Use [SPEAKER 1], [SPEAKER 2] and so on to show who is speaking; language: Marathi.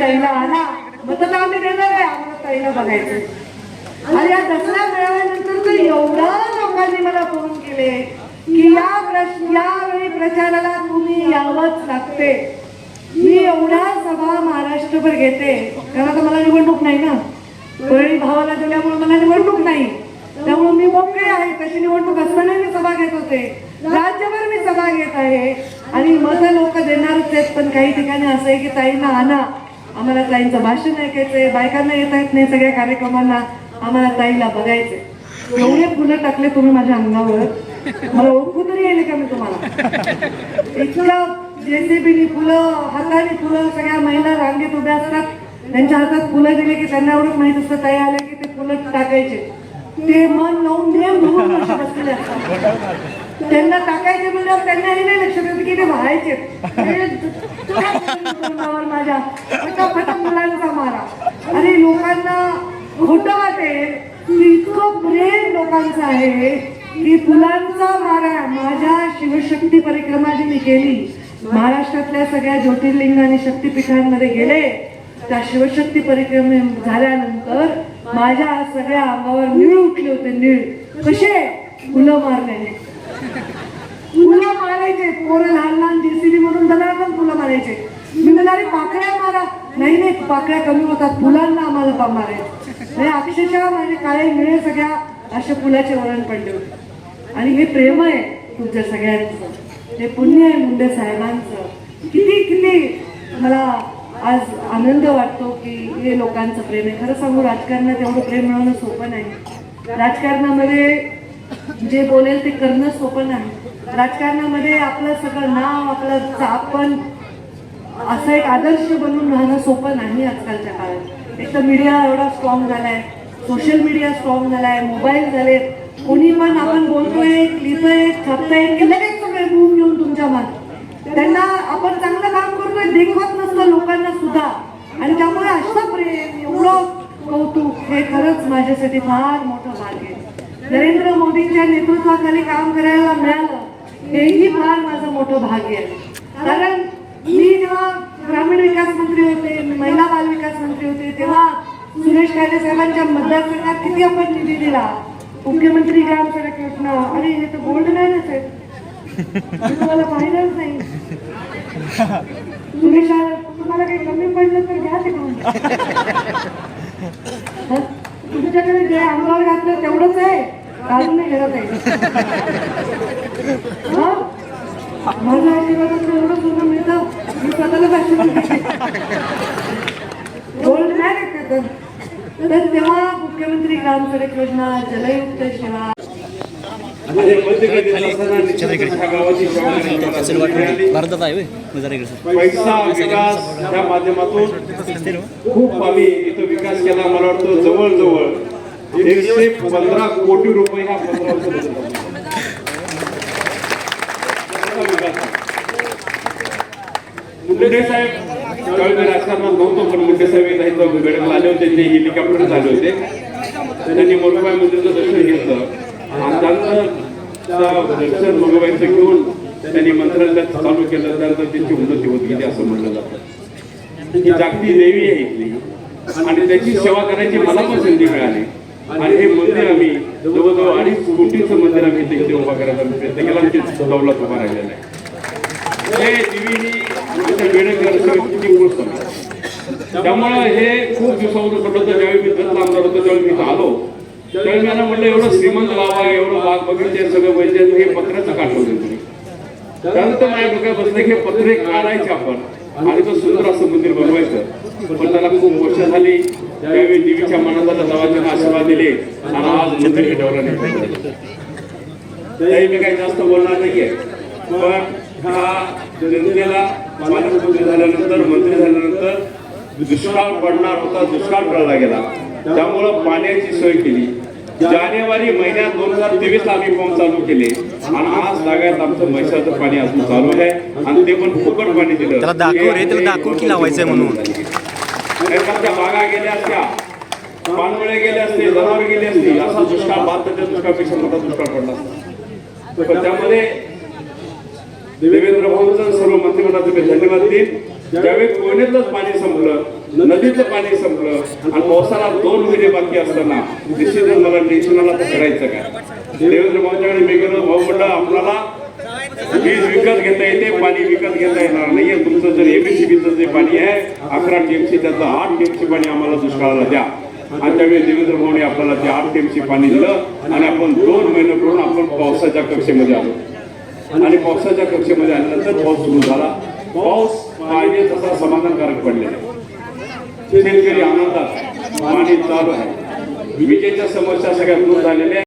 [SPEAKER 1] ताईला आणा मतदान आम्ही देणार आहे आम्हाला ताईला बघायचं आणि या दसरा मेळाव्यानंतर तर एवढा लोकांनी मला फोन केले की या प्रश्न यावेळी प्रचाराला तुम्ही यावंच लागते. मी एवढा सभा महाराष्ट्रभर घेते. कारण आता मला निवडणूक नाही ना. परळी भावाला दिल्यामुळे मला निवडणूक नाही. त्यामुळे मी मोकळे आहे. तशी निवडणूक असताना मी सभा घेत होते. राज्यभर मी सभा घेत आहे. आणि मत लोक देणारच आहेत. पण काही ठिकाणी असं आहे की ताईंना आणा. आम्हाला ताईंचं भाषण ऐकायचंय बायकांना येता येत नाही सगळ्या कार्यक्रमांना आम्हाला ताईला बघायचंय. एवढे फुलं टाकले तुम्ही माझ्या अंगावर. मला ओळखू तरी येईल का मी तुम्हाला? इतकं जेसीबीनी फुलं हाताने फुलं सगळ्या महिला रांगेत उभ्या असतात. त्यांच्या हातात फुलं दिले की त्यांना एवढं माहीत असतं ताई आल्या की ते फुलं टाकायचे. ते मन लावून नेम बसलेले असतात. त्यांना टाकायचे म्हणजे त्यांना हे नाही लक्षात येतं की ते व्हायचे. तोंडावर माझ्या फटाफट मुलांचा मारा. आणि लोकांना खोटं वाटेल की इतकं प्रेम लोकांचं आहे की फुलांचा मारा. माझ्या शिवशक्ती परिक्रमा जी मी केली. महाराष्ट्रातल्या सगळ्या ज्योतिर्लिंग आणि शक्तिपीठांमध्ये गेले. त्या शिवशक्ती परिक्रमे झाल्यानंतर माझ्या सगळ्या अंगावर निळ उठले होते निळ. कसे? फुलं मारलेले. फुलं मारायचे. पोरं लहान लहान जेसीबी मधून दलाल फुलं मारायचे. मी म्हणाले पाकळ्या मारा. नाही नाही पाकळ्या कमी होतात. फुलांना आम्हाला पा मारायचे अक्षरशः माझे म्हणजे काळे मिळे सगळ्या अशा फुलाचे वळण पडले होते. आणि हे प्रेम आहे तुमच्या सगळ्यांचं. हे पुण्य आहे मुंडे साहेबांचं. किती किती मला आज आनंद वाटतो की हे लोकांचं प्रेम आहे. खरं सांगू राजकारणात एवढं प्रेम मिळवणं सोपं नाही. राजकारणामध्ये जे बोलेल ते करणं सोपं नाही. राजकारणामध्ये आपलं सगळं नाव आपलं आपण असं एक आदर्श बनून राहणं सोपं नाही आजकालच्या काळात. एक तर मीडिया एवढा स्ट्रॉंग झालाय सोशल मीडिया स्ट्रॉंग झालाय मोबाईल झाले. कोणी पण आपण बोलतोय लिहितोय छापतोय की लगेच सगळे रूम घेऊन तुमच्या मागे. त्यांना आपण चांगलं काम करतोय देखवत नसतं लोकांना सुद्धा. आणि त्यामुळे असं प्रेम एवढं कौतुक हे खरंच माझ्यासाठी फार मोठं भाग्य आहे. नरेंद्र मोदींच्या नेतृत्वाखाली काम करायला मिळालं हेही फार माझं मोठं भाग्य आहे. कारण मी जेव्हा ग्रामीण विकास मंत्री होते महिला बाल विकास मंत्री होते तेव्हा सुरेश कायदे साहेबांच्या मतदारसंघात किती आपण निधी दिला? मुख्यमंत्री ग्राम सडक योजना. अरे हे तर गोल्ड लाईनच आहे. तुम्हाला पाहिलंच नाही. सुरेश तुम्हाला काही कमी पडलं तर घ्या ते तुमच्याकडे जे अंगावर घातलं तेवढंच आहे. काढून नाही घरात आहे आशीर्वादाचं एवढं सोनं मिळतं मी स्वतःला आशीर्वाद गोल्ड नाही तर. तेव्हा मुख्यमंत्री ग्राम सडक योजना जलयुक्त
[SPEAKER 2] भारतात आहे
[SPEAKER 3] पैसा विकास या माध्यमातून खूप आम्ही इथं विकास केला मला वाटतं जवळजवळ एकशे पंधरा कोटी रुपये पंधरा वर्षात विकास मुंडे साहेब त्यावेळी राजकारणात नव्हतो पण मुंडे साहेब येत आहेत गडकला आले होते ते हेलिकॉप्टर आले होते. त्यांनी मोगबाई मंदिरचं दर्शन घेतलं. आणि दर्शन मोगबाईचं घेऊन त्यांनी मंत्रालयात चालू केलं त्यानंतर त्यांची उन्नती होत गेली असं म्हटलं जातं. ही जागती देवी आहे इथली. आणि त्याची सेवा करायची मला पण संधी मिळाली. आणि हे मंदिर आम्ही जवळजवळ अडीच कोटीचं मंदिर आम्ही इथे इथे उभा करायचा प्रयत्न केला आणि ते दौलत उभा राहिलेला आहे. हे दिवी ही आमच्या मूळ समिती त्यामुळं हे खूप दिवसावर पडलं होतं. ज्यावेळी मी दत्त आमदार होतो त्यावेळी मी आलो. त्यावेळी मी म्हटलं एवढं श्रीमंत गाव आहे एवढं बाग बगीचे सगळं वैद्य हे पत्राचं काढलं तुम्ही त्यानंतर माझ्या डोक्यात बसलं की हे पत्रे काढायचे आपण. आणि तो सुंदर असं मंदिर बनवायचं. पण त्याला खूप वर्ष झाली. त्यावेळी देवीच्या मनाला दवाच्या आशीर्वाद दिले. आणि आज मंदिर हे नाही. मी काही जास्त बोलणार नाहीये. पण हा जनतेला पालकमंत्री झाल्यानंतर मंत्री झाल्यानंतर दुष्काळ पडणार होता दुष्काळ पडला गेला. त्यामुळं पाण्याची सोय केली. जानेवारी महिन्यात दोन हजार तेवीस आम्ही पंप चालू केले आणि आज लागायत आमचं म्हैसाचं पाणी अजून चालू आहे आणि ते पण फुकट पाणी दिलं
[SPEAKER 2] त्याला दाखव रे, त्याला की लावायचंय म्हणून.
[SPEAKER 3] एखाद्या बागा गेल्या असत्या पानवळे गेले असते जनावर गेले असते असा दुष्काळ भारताच्या दुष्काळपेक्षा मोठा दुष्काळ पडला असता. पण त्यामध्ये देवेंद्र भाऊंचं सर्व मंत्रिमंडळाचे धन्यवाद देईन ज्यावेळी कोयनेतलंच पाणी संपलं नदीचं पाणी संपलं आणि पावसाला दोन महिने बाकी असताना डिसिजन मला टेन्शनाला करायचं काय? देवेंद्र भाऊच्याकडे मी गेलो भाऊ म्हणलं आपल्याला वीज विकत घेता येते पाणी विकत घेता येणार नाहीये. तुमचं जर एमएससीबीचं जे पाणी आहे अकरा टीएमसी त्याचं आठ टीएमसी पाणी आम्हाला दुष्काळाला द्या. आणि त्यावेळी देवेंद्र भाऊने आपल्याला ते आठ टीएमसी पाणी दिलं आणि आपण दोन महिने करून आपण पावसाच्या कक्षेमध्ये आलो. आणि पावसाच्या कक्षेमध्ये आल्यानंतर पाऊस सुरू झाला. पाऊस पाहिजे तसा समाधानकारक पडलेला शेतकरी आनंदात पाणी चालू आहे. विजेच्या समस्या सगळ्या दूर झालेल्या